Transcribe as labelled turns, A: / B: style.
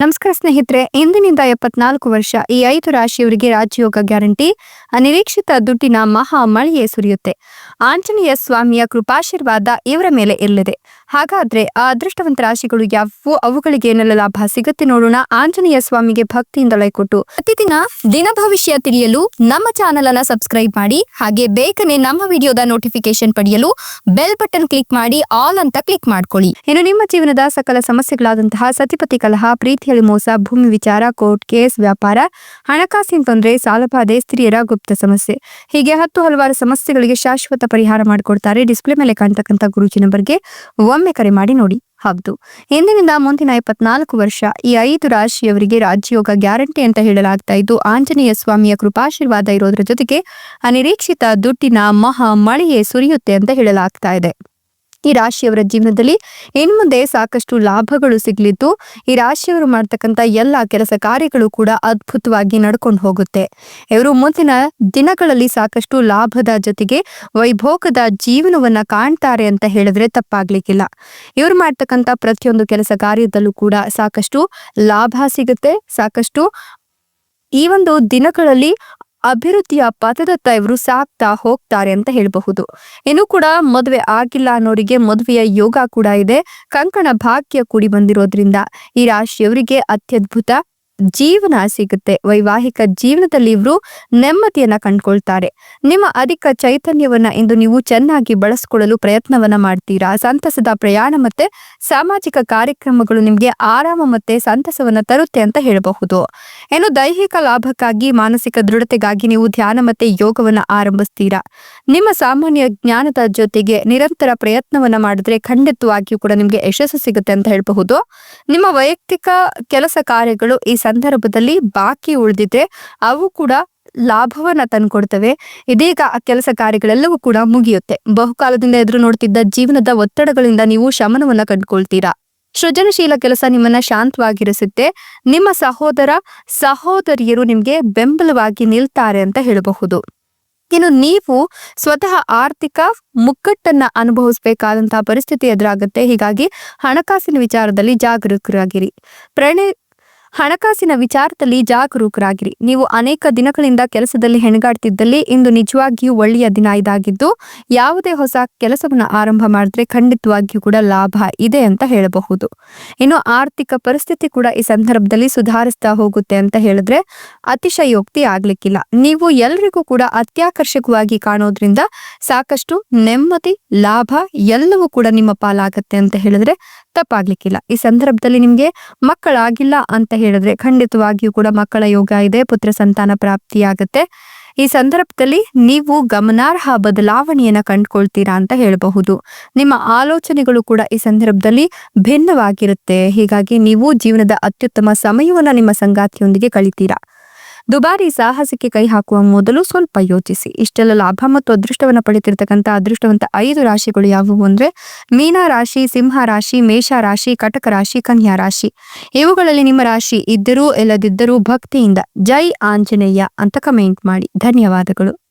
A: ನಮಸ್ಕಾರ ಸ್ನೇಹಿತರೆ, ಇಂದಿನಿಂದ ಎಪ್ಪತ್ನಾಲ್ಕು ವರ್ಷ ಈ ಐದು ರಾಶಿಯವರಿಗೆ ರಾಜಯೋಗ ಗ್ಯಾರಂಟಿ, ಅನಿರೀಕ್ಷಿತ ದುಡ್ಡಿನ ಮಹಾ ಮಳೆಯೇ ಸುರಿಯುತ್ತೆ. ಆಂಜನೇಯ ಸ್ವಾಮಿಯ ಕೃಪಾಶೀರ್ವಾದ ಇವರ ಮೇಲೆ ಇರಲಿದೆ. ಹಾಗಾದ್ರೆ ಆ ಅದೃಷ್ಟವಂತ ರಾಶಿಗಳು ಯಾವುವು ಅವುಗಳಿಗೆ ಏನೆಲ್ಲ ಲಾಭ ಸಿಗುತ್ತೆ ನೋಡೋಣ. ಆಂಜನೇಯ ಸ್ವಾಮಿಗೆ ಭಕ್ತಿಯಿಂದ ಕೊಟ್ಟು ಪ್ರತಿದಿನ ದಿನ ಭವಿಷ್ಯ ತಿಳಿಯಲು ನಮ್ಮ ಚಾನೆಲ್ ಅನ್ನ ಸಬ್ಸ್ಕ್ರೈಬ್ ಮಾಡಿ, ಹಾಗೆ ಬೇಗನೆ ನಮ್ಮ ವಿಡಿಯೋದ ನೋಟಿಫಿಕೇಶನ್ ಪಡೆಯಲು ಬೆಲ್ ಬಟನ್ ಕ್ಲಿಕ್ ಮಾಡಿ ಆಲ್ ಅಂತ ಕ್ಲಿಕ್ ಮಾಡ್ಕೊಳ್ಳಿ. ಇನ್ನು ನಿಮ್ಮ ಜೀವನದ ಸಕಲ ಸಮಸ್ಯೆಗಳಾದಂತಹ ಸತಿಪತಿ ಕಲಹ, ಪ್ರೀತಿಯಲ್ಲಿ ಮೋಸ, ಭೂಮಿ ವಿಚಾರ, ಕೋರ್ಟ್ ಕೇಸ್, ವ್ಯಾಪಾರ, ಹಣಕಾಸಿನ ತೊಂದರೆ, ಸಾಲಬಾಧೆ, ಸ್ತ್ರೀಯರ ಗುಪ್ತ ಸಮಸ್ಯೆ, ಹೀಗೆ ಹತ್ತು ಹಲವಾರು ಸಮಸ್ಯೆಗಳಿಗೆ ಶಾಶ್ವತ ಪರಿಹಾರ ಮಾಡಿಕೊಡ್ತಾರೆ. ಡಿಸ್ಪ್ಲೇ ಮೇಲೆ ಕಾಣ್ತಕ್ಕಂಥ ಗುರುಜಿ ನಂಬರ್ಗೆ ಒಮ್ಮೆ ಕರೆ ಮಾಡಿ ನೋಡಿ. ಹೌದು. ಇಂದಿನಿಂದ ಮುಂದಿನ ಇಪ್ಪತ್ನಾಲ್ಕು ವರ್ಷ ಈ ಐದು ರಾಶಿಯವರಿಗೆ ರಾಜ್ಯೋಗ ಗ್ಯಾರಂಟಿ ಅಂತ ಹೇಳಲಾಗ್ತಾ ಇದ್ದು, ಆಂಜನೇಯ ಸ್ವಾಮಿಯ ಕೃಪಾಶೀರ್ವಾದ ಇರೋದ್ರ ಜೊತೆಗೆ ಅನಿರೀಕ್ಷಿತ ದುಡ್ಡಿನ ಮಹಾ ಮಳೆಯೇ ಸುರಿಯುತ್ತೆ ಅಂತ ಹೇಳಲಾಗ್ತಾ ಇದೆ. ಈ ರಾಶಿಯವರ ಜೀವನದಲ್ಲಿ ಇನ್ ಮುಂದೆ ಸಾಕಷ್ಟು ಲಾಭಗಳು ಸಿಗಲಿದ್ದು, ಈ ರಾಶಿಯವರು ಮಾಡ್ತಕ್ಕಂಥ ಎಲ್ಲ ಕೆಲಸ ಕಾರ್ಯಗಳು ಕೂಡ ಅದ್ಭುತವಾಗಿ ನಡ್ಕೊಂಡು ಹೋಗುತ್ತೆ. ಇವರು ಮುಂದಿನ ದಿನಗಳಲ್ಲಿ ಸಾಕಷ್ಟು ಲಾಭದ ಜೊತೆಗೆ ವೈಭೋಗದ ಜೀವನವನ್ನ ಕಾಣ್ತಾರೆ ಅಂತ ಹೇಳಿದ್ರೆ ತಪ್ಪಾಗ್ಲಿಕ್ಕಿಲ್ಲ. ಇವರು ಮಾಡ್ತಕ್ಕಂಥ ಪ್ರತಿಯೊಂದು ಕೆಲಸ ಕಾರ್ಯದಲ್ಲೂ ಕೂಡ ಸಾಕಷ್ಟು ಲಾಭ ಸಿಗುತ್ತೆ. ಸಾಕಷ್ಟು ಈ ಒಂದು ದಿನಗಳಲ್ಲಿ ಅಭಿವೃದ್ಧಿಯ ಪಥದತ್ತ ಇವರು ಸಾಕ್ತಾ ಹೋಗ್ತಾರೆ ಅಂತ ಹೇಳಬಹುದು. ಇನ್ನು ಕೂಡ ಮದುವೆ ಆಗಿಲ್ಲ ಅನ್ನೋರಿಗೆ ಮದುವೆಯ ಯೋಗ ಕೂಡ ಇದೆ. ಕಂಕಣ ಭಾಗ್ಯ ಕೂಡಿ ಬಂದಿರೋದ್ರಿಂದ ಈ ರಾಶಿಯವರಿಗೆ ಅತ್ಯದ್ಭುತ ಜೀವನ ಸಿಗುತ್ತೆ. ವೈವಾಹಿಕ ಜೀವನದಲ್ಲಿ ಇವರು ನೆಮ್ಮದಿಯನ್ನ ಕಂಡ್ಕೊಳ್ತಾರೆ. ನಿಮ್ಮ ಅಧಿಕ ಚೈತನ್ಯವನ್ನ ಇಂದು ನೀವು ಚೆನ್ನಾಗಿ ಬಳಸಿಕೊಳ್ಳಲು ಪ್ರಯತ್ನವನ್ನ ಮಾಡ್ತೀರಾ? ಸಂತಸದ ಪ್ರಯಾಣ ಮತ್ತೆ ಸಾಮಾಜಿಕ ಕಾರ್ಯಕ್ರಮಗಳು ನಿಮಗೆ ಆರಾಮ ಮತ್ತೆ ಸಂತಸವನ್ನ ತರುತ್ತೆ ಅಂತ ಹೇಳಬಹುದು. ಏನು ದೈಹಿಕ ಲಾಭಕ್ಕಾಗಿ, ಮಾನಸಿಕ ದೃಢತೆಗಾಗಿ ನೀವು ಧ್ಯಾನ ಮತ್ತೆ ಯೋಗವನ್ನ ಆರಂಭಿಸ್ತೀರಾ? ನಿಮ್ಮ ಸಾಮಾನ್ಯ ಜ್ಞಾನದ ಜೊತೆಗೆ ನಿರಂತರ ಪ್ರಯತ್ನವನ್ನ ಮಾಡಿದ್ರೆ ಖಂಡಿತವಾಗಿಯೂ ಕೂಡ ನಿಮ್ಗೆ ಯಶಸ್ಸು ಸಿಗುತ್ತೆ ಅಂತ ಹೇಳಬಹುದು. ನಿಮ್ಮ ವೈಯಕ್ತಿಕ ಕೆಲಸ ಕಾರ್ಯಗಳು ಈ ಸಂದರ್ಭದಲ್ಲಿ ಬಾಕಿ ಉಳಿದಿದ್ರೆ ಅವು ಕೂಡ ಲಾಭವನ್ನ ತಂದ್ಕೊಡ್ತವೆ. ಇದೀಗ ಆ ಕೆಲಸ ಕಾರ್ಯಗಳೆಲ್ಲವೂ ಕೂಡ ಮುಗಿಯುತ್ತೆ. ಬಹುಕಾಲದಿಂದ ಎದುರು ನೋಡ್ತಿದ್ದ ಜೀವನದ ಒತ್ತಡಗಳಿಂದ ನೀವು ಶಮನವನ್ನ ಕಂಡುಕೊಳ್ತೀರಾ? ಸೃಜನಶೀಲ ಕೆಲಸ ನಿಮ್ಮನ್ನ ಶಾಂತವಾಗಿರಿಸುತ್ತೆ. ನಿಮ್ಮ ಸಹೋದರ, ಸಹೋದರಿಯರು ನಿಮ್ಗೆ ಬೆಂಬಲವಾಗಿ ನಿಲ್ತಾರೆ ಅಂತ ಹೇಳಬಹುದು. ಇನ್ನು ನೀವು ಸ್ವತಃ ಆರ್ಥಿಕ ಮುಕ್ಕಟ್ಟನ್ನ ಅನುಭವಿಸಬೇಕಾದಂತಹ ಪರಿಸ್ಥಿತಿ ಎದುರಾಗುತ್ತೆ. ಹೀಗಾಗಿ ಹಣಕಾಸಿನ ವಿಚಾರದಲ್ಲಿ ಜಾಗರೂಕರಾಗಿರಿ. ಪ್ರಣಯ ಹಣಕಾಸಿನ ವಿಚಾರದಲ್ಲಿ ಜಾಗರೂಕರಾಗಿರಿ. ನೀವು ಅನೇಕ ದಿನಗಳಿಂದ ಕೆಲಸದಲ್ಲಿ ಹೆಣಗಾಡ್ತಿದ್ದಲ್ಲಿ ಇಂದು ನಿಜವಾಗಿಯೂ ಒಳ್ಳೆಯ ದಿನ ಇದಾಗಿದ್ದು, ಯಾವುದೇ ಹೊಸ ಕೆಲಸವನ್ನು ಆರಂಭ ಮಾಡಿದ್ರೆ ಖಂಡಿತವಾಗಿಯೂ ಕೂಡ ಲಾಭ ಇದೆ ಅಂತ ಹೇಳಬಹುದು. ಇನ್ನು ಆರ್ಥಿಕ ಪರಿಸ್ಥಿತಿ ಕೂಡ ಈ ಸಂದರ್ಭದಲ್ಲಿ ಸುಧಾರಿಸ್ತಾ ಹೋಗುತ್ತೆ ಅಂತ ಹೇಳಿದ್ರೆ ಅತಿಶಯೋಕ್ತಿ ಆಗ್ಲಿಕ್ಕಿಲ್ಲ. ನೀವು ಎಲ್ರಿಗೂ ಕೂಡ ಅತ್ಯಾಕರ್ಷಕವಾಗಿ ಕಾಣೋದ್ರಿಂದ ಸಾಕಷ್ಟು ನೆಮ್ಮದಿ, ಲಾಭ ಎಲ್ಲವೂ ಕೂಡ ನಿಮ್ಮ ಪಾಲಾಗತ್ತೆ ಅಂತ ಹೇಳಿದ್ರೆ ತಪ್ಪಾಗ್ಲಿಕ್ಕಿಲ್ಲ. ಈ ಸಂದರ್ಭದಲ್ಲಿ ನಿಮ್ಗೆ ಮಕ್ಕಳಾಗಿಲ್ಲ ಅಂತ ಹೇಳಿದ್ರೆ ಖಂಡಿತವಾಗಿಯೂ ಕೂಡ ಮಕ್ಕಳ ಯೋಗ ಇದೆ, ಪುತ್ರ ಸಂತಾನ ಪ್ರಾಪ್ತಿಯಾಗತ್ತೆ ಈ ಸಂದರ್ಭದಲ್ಲಿ ನೀವು ಗಮನಾರ್ಹ ಬದಲಾವಣೆಯನ್ನ ಕಂಡುಕೊಳ್ತೀರಾ ಅಂತ ಹೇಳಬಹುದು. ನಿಮ್ಮ ಆಲೋಚನೆಗಳು ಕೂಡ ಈ ಸಂದರ್ಭದಲ್ಲಿ ಭಿನ್ನವಾಗಿರುತ್ತೆ. ಹೀಗಾಗಿ ನೀವು ಜೀವನದ ಅತ್ಯುತ್ತಮ ಸಮಯವನ್ನ ನಿಮ್ಮ ಸಂಗಾತಿಯೊಂದಿಗೆ ಕಳಿತೀರಾ. ದುಬಾರಿ ಸಾಹಸಕ್ಕೆ ಕೈ ಹಾಕುವ ಮೊದಲು ಸ್ವಲ್ಪ ಯೋಚಿಸಿ. ಇಷ್ಟೆಲ್ಲ ಲಾಭ ಮತ್ತು ಅದೃಷ್ಟವನ್ನು ಪಡೆತಿರ್ತಕ್ಕಂಥ ಅದೃಷ್ಟವಂತ ಐದು ರಾಶಿಗಳು ಯಾವುವು ಅಂದ್ರೆ ಮೀನ ರಾಶಿ, ಸಿಂಹ ರಾಶಿ, ಮೇಷ ರಾಶಿ, ಕಟಕ ರಾಶಿ, ಕನ್ಯಾ ರಾಶಿ. ಇವುಗಳಲ್ಲಿ ನಿಮ್ಮ ರಾಶಿ ಇದ್ದರೂ ಇಲ್ಲದಿದ್ದರೂ ಭಕ್ತಿಯಿಂದ ಜೈ ಆಂಜನೇಯ ಅಂತ ಕಮೆಂಟ್ ಮಾಡಿ. ಧನ್ಯವಾದಗಳು.